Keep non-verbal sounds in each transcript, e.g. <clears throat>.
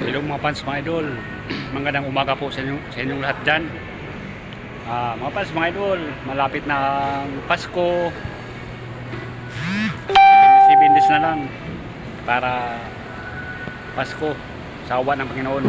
Hello mga fans, mga idol. <clears throat> Magandang umaga po sa inyong, sa inyong lahat dyan. Ah, mga fans, mga idol, malapit na Pasko. 7 days na lang para Pasko sa awa ng Panginoon.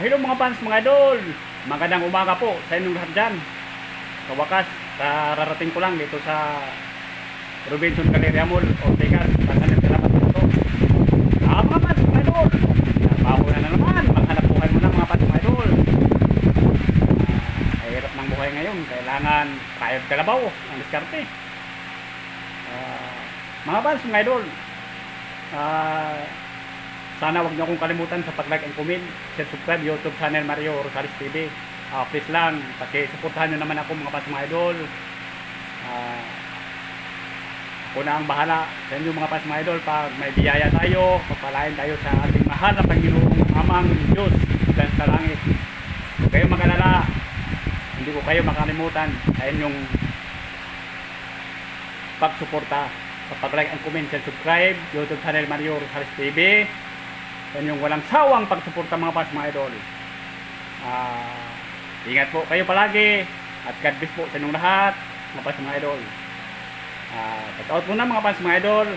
Hello mga fans, mga idol. Magandang umaga po sa inyong lahat dyan. Sa wakas, kararating ko lang dito sa Robinson Galleria Mall, Ortegas. Tangalan salamat po ito. Ah, mga fans, mga idol. Trabaho na, na naman. Maghanap buhay mo na mga fans, mga idol. Ah, hirap ng buhay ngayon. Kailangan kayod kalabaw ang diskarte. Ah, mga fans, mga idol. Ah, sana wag niyo akong kalimutan sa pag-like and comment, share, subscribe YouTube channel Mario Rosales TV. Ah, please lang, paki-suportahan niyo naman ako mga fans mga idol. Ah, ako na ang bahala sa inyo mga fans mga idol pag may biyaya tayo, pagpalain tayo sa ating mahal na Panginoong Amang Diyos dyan sa langit. Huwag kayong mag-alala, hindi ko kayo makalimutan sa inyong pagsuporta sa pag-like and comment, share, subscribe YouTube channel Mario Rosales TV. Yan yung walang sawang pagsuporta mga pas mga idol. Ah, ingat po kayo palagi at God bless po sa inyong lahat mga pas mga idol. Ah, uh, out muna mga pas mga idol.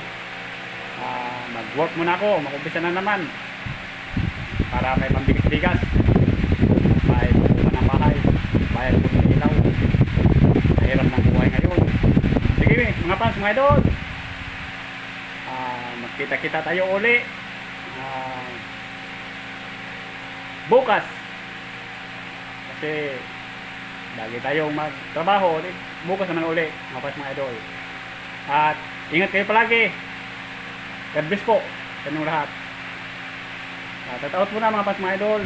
Ah, mag-work muna ako, mag-umpisa na naman para may pambigas-bigas. May pupunta ng bahay, bayad po ng ilaw. Sa hirap ng buhay ngayon. Sige mga pas mga idol. Ah, magkita-kita tayo uli. Bukas. Kasi lagi tayong magtrabaho ulit. bukas naman uli mga pas mga idol. At ingat kayo palagi. God bless po sa inyong lahat. At tataot po na mga pas mga idol